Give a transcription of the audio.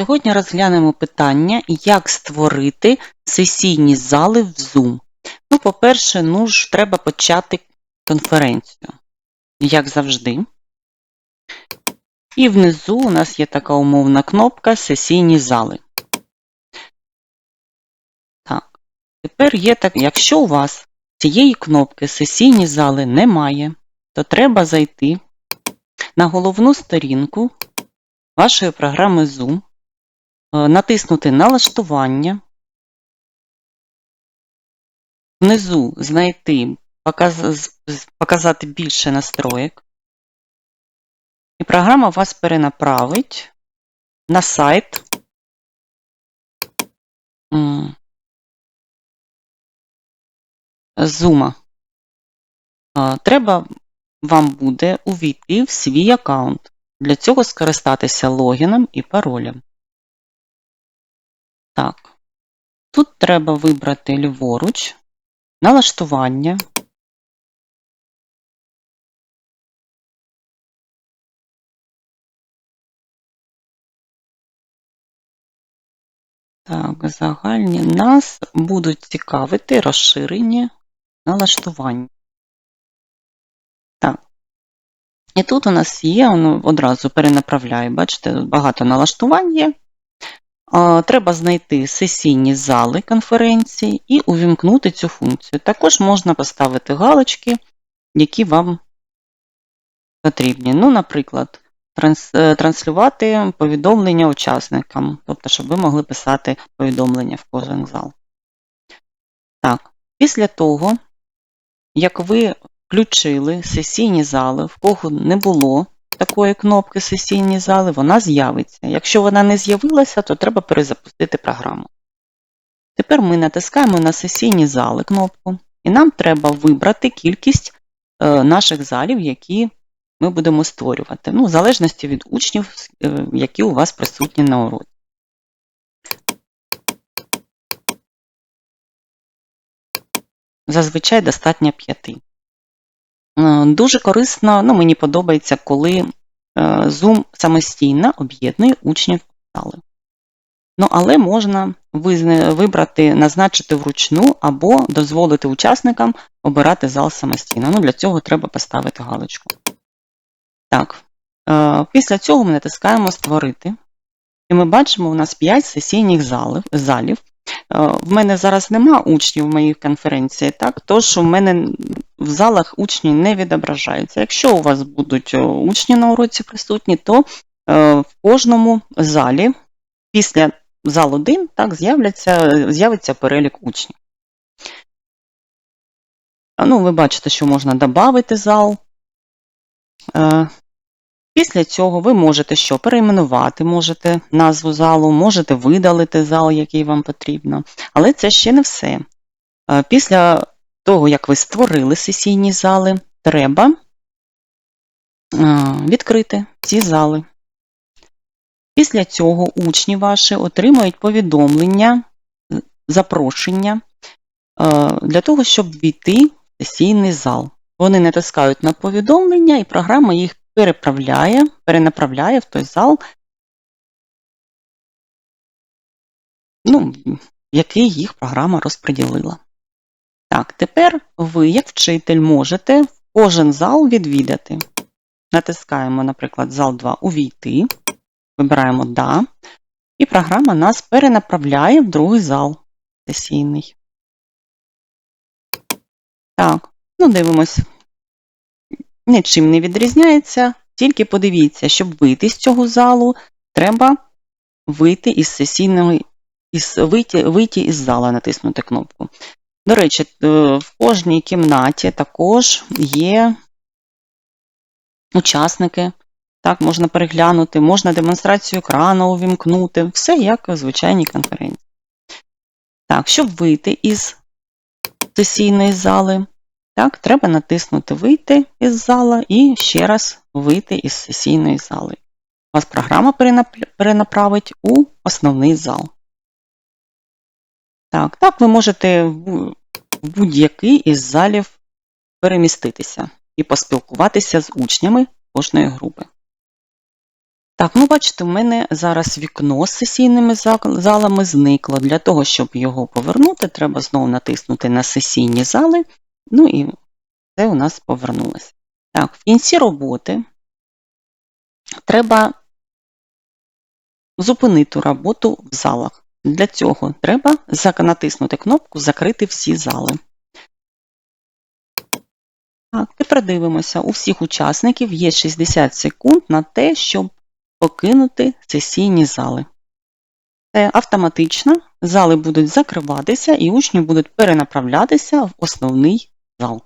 Сьогодні розглянемо питання, як створити сесійні зали в Zoom. Ну, по-перше, ну ж треба почати конференцію, як завжди. І внизу у нас є така умовна кнопка Сесійні зали. Так, тепер є так, якщо у вас цієї кнопки Сесійні зали немає, то треба зайти на головну сторінку вашої програми Zoom, натиснути Налаштування, внизу знайти Показати більше настроєк, і програма вас перенаправить на сайт м, Zoom. А, Треба вам буде увійти в свій аккаунт. Для цього скористатися логіном і паролем. Так. Тут треба вибрати ліворуч, налаштування. Так, загальні. Нас будуть цікавити розширені налаштування. Так. І тут у нас є, воно одразу перенаправляє, бачите, тут багато налаштувань є. Треба знайти сесійні зали конференції і увімкнути цю функцію. Також можна поставити галочки, які вам потрібні. Ну, наприклад, е, транслювати повідомлення учасникам, тобто, щоб ви могли писати повідомлення в кожен зал. Так, після того, як ви включили сесійні зали, в кого не було такої кнопки сесійні зали, вона з'явиться. Якщо вона не з'явилася, то треба перезапустити програму. Тепер ми натискаємо на сесійні зали кнопку, і нам треба вибрати кількість е, наших залів, які ми будемо створювати. Ну, в залежності від учнів, е, які у вас присутні на уроці. Зазвичай достатньо п'яти. Е, Дуже корисно, ну, мені подобається, коли е, Zoom самостійно об'єднує учнів зали. Ну, але можна вибрати, назначити вручну або дозволити учасникам обирати зал самостійно. Ну, для цього треба поставити галочку. Так, е, після цього ми натискаємо Створити. І ми бачимо, у нас 5 сесійних залів. залів. В мене зараз нема учнів в моїй конференції, так? тож у мене в залах учні не відображаються. Якщо у вас будуть е, учні на уроці присутні, то е, в кожному залі після зал 1 так, з'явиться перелік учнів. Ну, ви бачите, що можна додати зал. Е, Після цього ви можете що перейменувати, можете назву залу, можете видалити зал, який вам потрібно. Але це ще не все. Після того, як ви створили сесійні зали, треба відкрити ці зали. Після цього учні ваші отримують повідомлення, запрошення для того, щоб війти в сесійний зал. Вони натискають на повідомлення, і програма їх переправляє, перенаправляє в той зал, ну, який їх програма розподілила. Так, тепер ви, як вчитель, можете кожен зал відвідати. Натискаємо, наприклад, зал 2 Увійти, вибираємо Да, і програма нас перенаправляє в другий зал сесійний. Так, ну дивимось. Нічим не відрізняється, тільки подивіться, щоб вийти з цього залу, треба вийти із сесійного, із, вийти, вийти із зала, натиснути кнопку. До речі, е, в кожній кімнаті також є учасники. Так, можна переглянути, можна демонстрацію екрану увімкнути. Все як в звичайній конференції. Так, щоб вийти із сесійної зали, так, треба натиснути Вийти із зала і ще раз вийти із сесійної зали. Вас програма перенаправить у основний зал. Так, так, ви можете в будь-який із залів переміститися і поспілкуватися з учнями кожної групи. Так, ну бачите, в мене зараз вікно з сесійними залами зникло. Для того, щоб його повернути, треба знову натиснути на сесійні зали. Ну і це у нас повернулося. Так, в кінці роботи треба зупинити роботу в залах. Для цього треба натиснути кнопку Закрити всі зали. Так, тепер дивимося. У всіх учасників є 60 секунд на те, щоб покинути сесійні зали. Це автоматично, зали будуть закриватися і учні будуть перенаправлятися в основний зал.